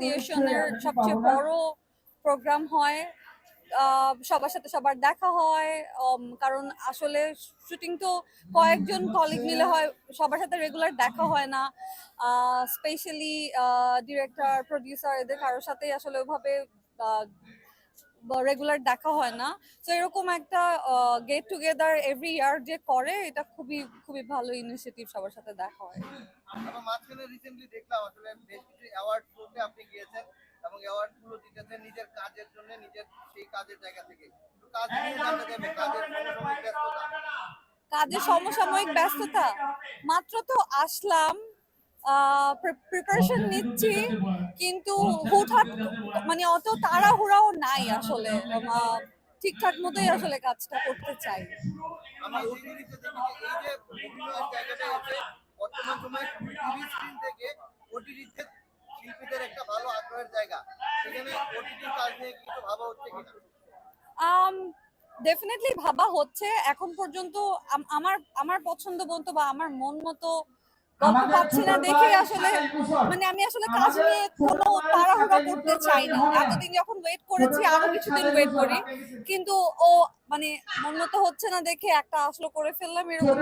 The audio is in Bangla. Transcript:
অ্যাসোসিয়েশনের সবচেয়ে বড় প্রোগ্রাম হয় সবার সাথে সবার দেখা হয় কারণ আসলে শুটিং তো কয়েকজন কলিগ মিলে হয় সবার সাথে রেগুলার দেখা হয় না। স্পেশালি ডিরেক্টর প্রডিউসার এদের কারোর সাথেই আসলে ওইভাবে রেগুলার দেখা হয় না। তো এরকম একটা গেট টুগেদার এভরি ইয়ার যে করে এটা খুবই খুবই ভালো ইনিশিয়েটিভ সবার সাথে দেখা হয়। আমরা মাঝখানে রিসেন্টলি দেখলাম আসলে বেশ কিছু অ্যাওয়ার্ড শোতে আপনি গিয়েছেন এবং অ্যাওয়ার্ডগুলো জিতেছেন নিজের কাজের জন্য নিজের সেই কাজের জায়গা থেকে। কাজ নিয়ে জানতে চাইবে কাজের সমসাময়িক ব্যস্ততা। কাজের সমসাময়িক ব্যস্ততা। মাত্র তো আসলাম প্রিপারেশন নিচ্ছি কিন্তু হুটহাট মানে অত তাড়াহুড়াও নাই আসলে। ঠিকঠাক মতোই আসলে কাজটা করতে চাই। আমি এই জিনিসটা দেখি যে এই যে অভিনয়ের জায়গাটা এসে বর্তমান সময়ে টিভি স্ক্রিন থেকে ওটিটিতে শিল্পীদের একটা ভালো আগ্রহের জায়গা। সেখানে ওটিটি কাজ নিয়ে কিছু ভাবা হচ্ছে কিনা? ডেফিনেটলি ভাবা হচ্ছে। এখন পর্যন্ত আম- আমার আমার পছন্দ মতো বা আমার মন মতো গল্প পাচ্ছি না দেখে আসলে মানে আমি আসলে কাজ নিয়ে কোনো তাড়াহুড়া করতে চাই না। এতদিন যখন ওয়েট করেছি আরও কিছুদিন ওয়েট করি। কিন্তু ও মানে মন মতো হচ্ছে না দেখে একটা আসলে করে ফেললাম এরকম